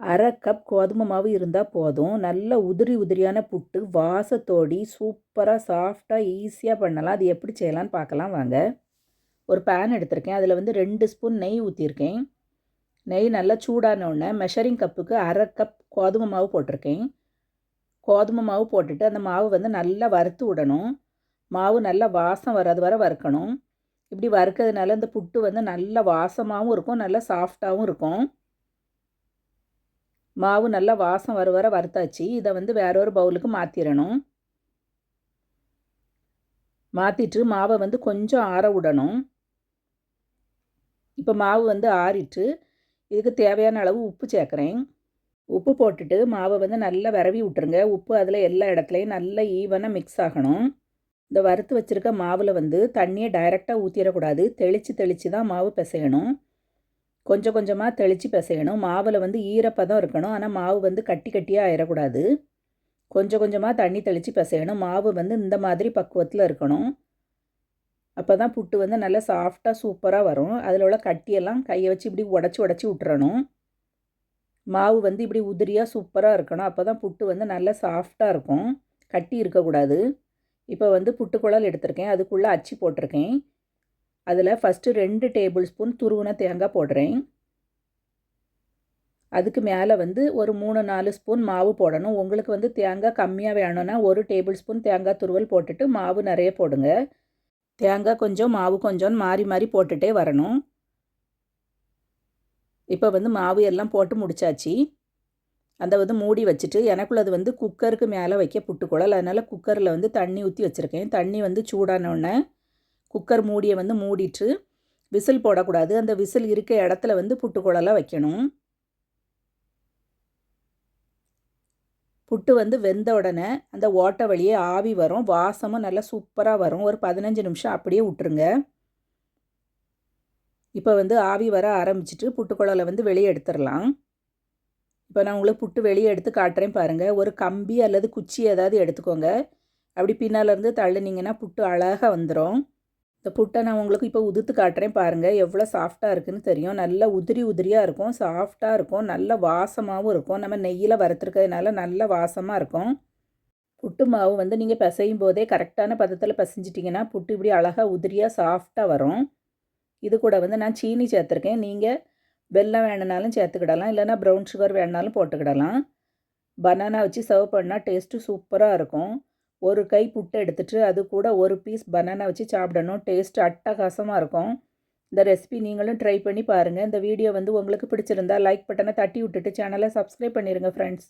அரை கப் கோதுமை மாவு இருந்தால் போதும். நல்ல உதிரி உதிரியான புட்டு வாசத்தோடி சூப்பராக சாஃப்டாக ஈஸியாக பண்ணலாம். அது எப்படி செய்யலான்னு பார்க்கலாம் வாங்க. ஒரு பேன் எடுத்திருக்கேன். அதில் வந்து ரெண்டு ஸ்பூன் நெய் ஊற்றிருக்கேன் நெய் நல்லா சூடான உடனே மெஷரிங் கப்புக்கு அரை கப் கோதுமை மாவு போட்டிருக்கேன். கோதுமை மாவு போட்டுட்டு அந்த மாவு வந்து நல்லா வறுத்து விடணும். மாவு நல்லா வாசம் வராது வர வறுக்கணும். இப்படி வறுக்கிறதுனால இந்த புட்டு வந்து நல்ல வாசமாகவும் இருக்கும் நல்லா சாஃப்டாகவும் இருக்கும். மாவு நல்லா வாசம் வர வர வறுத்தாச்சு. இதை வந்து வேற ஒரு பவுலுக்கு மாற்றிடணும் மாற்றிட்டு மாவை வந்து கொஞ்சம் ஆற விடணும். இப்போ மாவு வந்து ஆறிட்டு இதுக்கு தேவையான அளவு உப்பு சேர்க்குறேன். உப்பு போட்டுட்டு மாவை வந்து நல்லா விரவி விட்டுருங்க. உப்பு அதில் எல்லா இடத்துலையும் நல்லா ஈவனாக மிக்ஸ் ஆகணும். இந்த வறுத்து வச்சுருக்க மாவில் வந்து தண்ணியை டைரெக்டாக ஊற்றிடக்கூடாது தெளித்து தெளித்து தான் மாவு பிசையணும். கொஞ்சம் கொஞ்சமாக தெளித்து பிசையணும். மாவில் வந்து ஈரப்பதம் இருக்கணும். ஆனால் மாவு வந்து கட்டி கட்டியாக ஆயிடக்கூடாது கொஞ்சம் கொஞ்சமாக தண்ணி தெளித்து பிசையணும். மாவு வந்து இந்த மாதிரி பக்குவத்தில் இருக்கணும். அப்போ தான் புட்டு வந்து நல்லா சாஃப்டாக சூப்பராக வரும். அதில் உள்ள கட்டியெல்லாம் கையை வச்சு இப்படி உடச்சி உடச்சி விட்டுறணும். மாவு வந்து இப்படி உதிரியாக சூப்பராக இருக்கணும். அப்போ தான் புட்டு வந்து நல்லா சாஃப்டாக இருக்கும். கட்டி இருக்கக்கூடாது. இப்போ வந்து புட்டுக்குழல் எடுத்திருக்கேன். அதுக்குள்ளே அச்சு போட்டிருக்கேன். அதில் ஃபஸ்ட்டு ரெண்டு டேபிள் ஸ்பூன் துருவின தேங்காய் போடுறேன். அதுக்கு மேலே வந்து ஒரு மூணு நாலு ஸ்பூன் மாவு போடணும். உங்களுக்கு வந்து தேங்காய் கம்மியாக வேணும்னா ஒரு டேபிள் ஸ்பூன் தேங்காய் துருவல் போட்டுட்டு மாவு நிறைய போடுங்க. தேங்காய் கொஞ்சம் மாவு கொஞ்சம் மாறி மாறி போட்டுகிட்டே வரணும். இப்போ வந்து மாவு எல்லாம் போட்டு முடிச்சாச்சு. அந்த வந்து மூடி வச்சுட்டு எனக்குள்ளது வந்து குக்கருக்கு மேலே வைக்க புட்டுக்குழல் அதனால் குக்கரில் வந்து தண்ணி ஊற்றி வச்சுருக்கேன். தண்ணி வந்து சூடானோடனே குக்கர் மூடியை வந்து மூடிட்டு விசில் போடக்கூடாது. அந்த விசில் இருக்க இடத்துல வந்து புட்டுக்குழலாக வைக்கணும். புட்டு வந்து வெந்த உடனே அந்த ஓட்டை வழியே ஆவி வரும். வாசமும் நல்லா சூப்பராக வரும். ஒரு பதினஞ்சு நிமிஷம் அப்படியே விட்டுருங்க. இப்போ வந்து ஆவி வர ஆரம்பிச்சிட்டு புட்டுக்குழலை வந்து வெளியே எடுத்துடலாம். இப்போ நான் உங்களுக்கு புட்டு வெளியே எடுத்து காட்டுறேன் பாருங்கள் ஒரு கம்பி அல்லது குச்சி ஏதாவது எடுத்துக்கோங்க. அப்படி பின்னாலேருந்து தள்ளுனீங்கன்னா புட்டு அழகாக வந்துடும் இந்த புட்டை நான் உங்களுக்கு இப்போ உதுத்து காட்டுறேன் பாருங்கள் எவ்வளோ சாஃப்டாக இருக்குதுன்னு தெரியும். நல்ல உதிரி உதிரியாக இருக்கும். சாஃப்டாக இருக்கும். நல்ல வாசமாகவும் இருக்கும். நம்ம நெய்யில் வறுத்துருக்கிறதுனால நல்ல வாசமாக இருக்கும். புட்டு மாவு வந்து நீங்கள் பிசையும் போதே கரெக்டான பதத்தில் பிசைஞ்சிட்டிங்கன்னா புட்டு இப்படி அழகாக உதிரியாக சாஃப்டாக வரும். இது கூட வந்து நான் சீனி சேர்த்துருக்கேன். நீங்கள் வெல்லம் வேணுனாலும் சேர்த்துக்கிடலாம். இல்லைனா ப்ரௌன் சுகர் வேணுனாலும் போட்டுக்கிடலாம். பனானா வச்சு சர்வ் பண்ணால் டேஸ்ட்டு சூப்பராக இருக்கும். ஒரு கை புட்டு எடுத்துகிட்டு அது கூட ஒரு பீஸ் பனானா வச்சு சாப்பிடணும். டேஸ்ட் அட்டகாசமாக இருக்கும். இந்த ரெசிபி நீங்களும் ட்ரை பண்ணி பாருங்கள் இந்த வீடியோ வந்து உங்களுக்கு பிடிச்சிருந்தா லைக் பட்டனை தட்டி விட்டுட்டு சேனலை சப்ஸ்கிரைப் பண்ணிடுங்க ஃப்ரெண்ட்ஸ்